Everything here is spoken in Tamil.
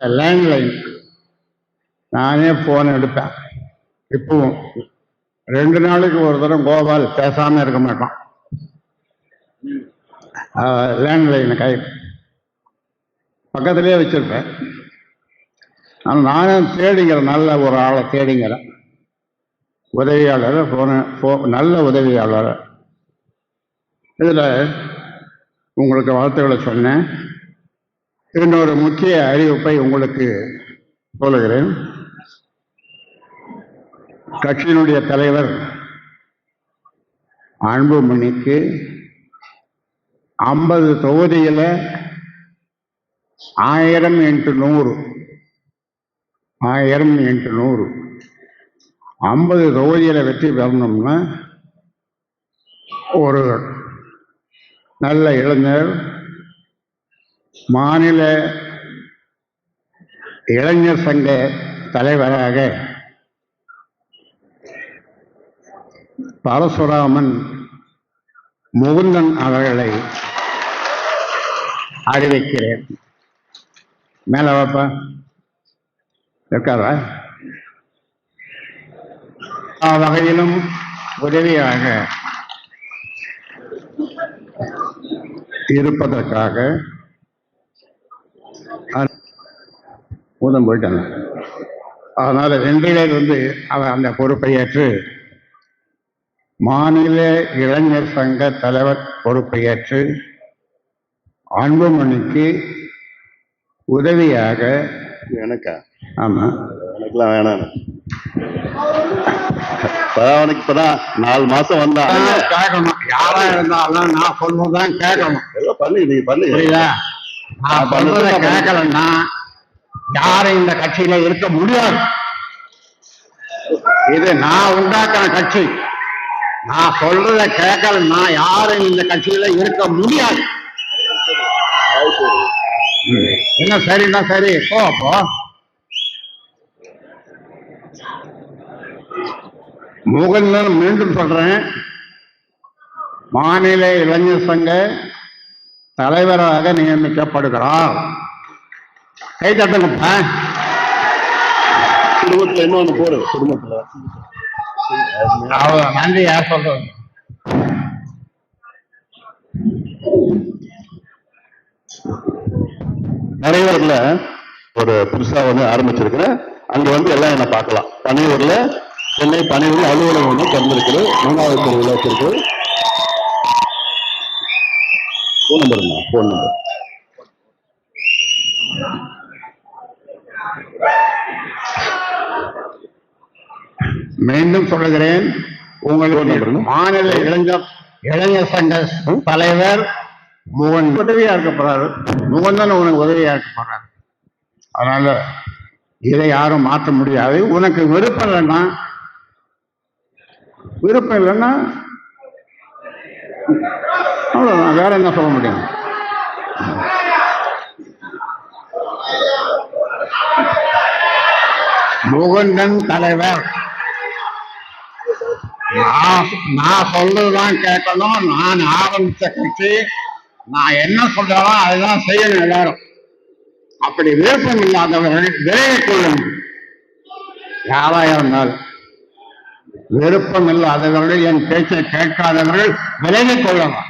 லேண்ட்லைன் நானே ஃபோன் எடுப்பேன். இப்பவும் ரெண்டு நாளைக்கு ஒரு தடவை கோபால் பேசாம இருக்க மாட்டான். லேண்ட்லைன் கை. பக்கத்திலே வச்சிருப்பேன். ஆனால் நானும் தேடிங்கிறேன் நல்ல ஒரு ஆளை தேடிங்கிறேன் உதவியாளர் போன போ நல்ல உதவியாளர். இதில் உங்களுக்கு வாழ்த்துக்களை சொன்னேன். என்னோட முக்கிய அறிவிப்பை உங்களுக்கு சொல்லுகிறேன். கட்சியினுடைய தலைவர் அன்புமணிக்கு ஐம்பது தொகுதியில் ஆயிரம் எட்டு நூறு ஆயிரம் எட்டு நூறு. ஐம்பது தொகுதியில் வெற்றி பெறணும்னா ஒரு நல்ல இளைஞர் மாநில இளைஞர் சங்க தலைவராக பரசுராமன் முகுந்தன் அவர்களை அறிவிக்கிறேன். மேல வாப்பா. இருக்காரா ஆ வகையிலும் உதவியாக இருப்பதற்காக ஊதம் போயிட்டாங்க. அதனால இன்றிலிருந்து அவர் அந்த பொறுப்பை ஏற்று மாநில இளைஞர் சங்க தலைவர் பொறுப்பை ஏற்று அன்புமணிக்கு உதவியாக எனக்கா? ஆமா. எனக்குலாம் வேணாம். இப்பதான் அவனுக்கு இப்பதான் நாலு மாசம் வந்தான் அதான் கேட்கணும் யாரா இருந்தாலும் நான் சொல்வதுதான் கேட்கணும் பண்ணு நீ பண்ணு. நான் சொல்றத கேட்கலன்னா யாரும் இந்த கட்சியில இருக்க முடியாது. இது நான் உண்டாக்குன கட்சி. நான் சொல்றத கேட்கலன்னா யாரும் இந்த கட்சியில இருக்க முடியாது. என்ன சரின்னா சரி? போ அப்போ முகந்தன் மீண்டும் சொல்றேன். மாநில இளைஞர் சங்க தலைவராக நியமிக்கப்படுகிறார். கை தட்டுங்கப்பா. குடும்பத்துல இன்னொன்னு போடு குடும்பத்துல. அவ்வளவு நன்றி யார் சொல்றது? பனையூர்ல ஒரு புதுசா வந்து ஆரம்பிச்சிருக்கிறேன் அங்க வந்து எல்லாம் என்ன பார்க்கலாம். பனையூர்ல சென்னை பனையூர்ல அலுவலகம் ஒன்று திறந்திருக்குது. மூணாவது தெருவில் வச்சிருக்கு. ஃபோன் நம்பருங்க ஃபோன் நம்பர் மீண்டும் சொல்லுகிறேன் உங்களுக்கு நம்பருங்க. மாநில இளைஞர் இளைஞர் சங்க தலைவர் முகன் உதவியா இருக்க போறாரு. முகந்தன் உனக்கு உதவியா இருக்க போறாரு. அதனால இதை யாரும் மாற்ற முடியாது. உனக்கு விருப்பம் இல்லைன்னா விருப்பம் இல்லைன்னா வேற என்ன சொல்ல முடியும்? முகுந்தன் தலைவர். நான் நான் சொல்றதுதான் கேட்கணும். நான் ஆரம்பிச்ச கட்சி நான் என்ன சொல்றாலும் அதுதான் செய்யணும் எல்லாரும். அப்படி விருப்பம் இல்லாதவர்கள் விலகிக் கொள்ளணும் யாரா இருந்தாலும். விருப்பம் இல்லாதவர்கள் என் பேச்சை கேட்காதவர்கள் விலகிக் கொள்ளலாம்.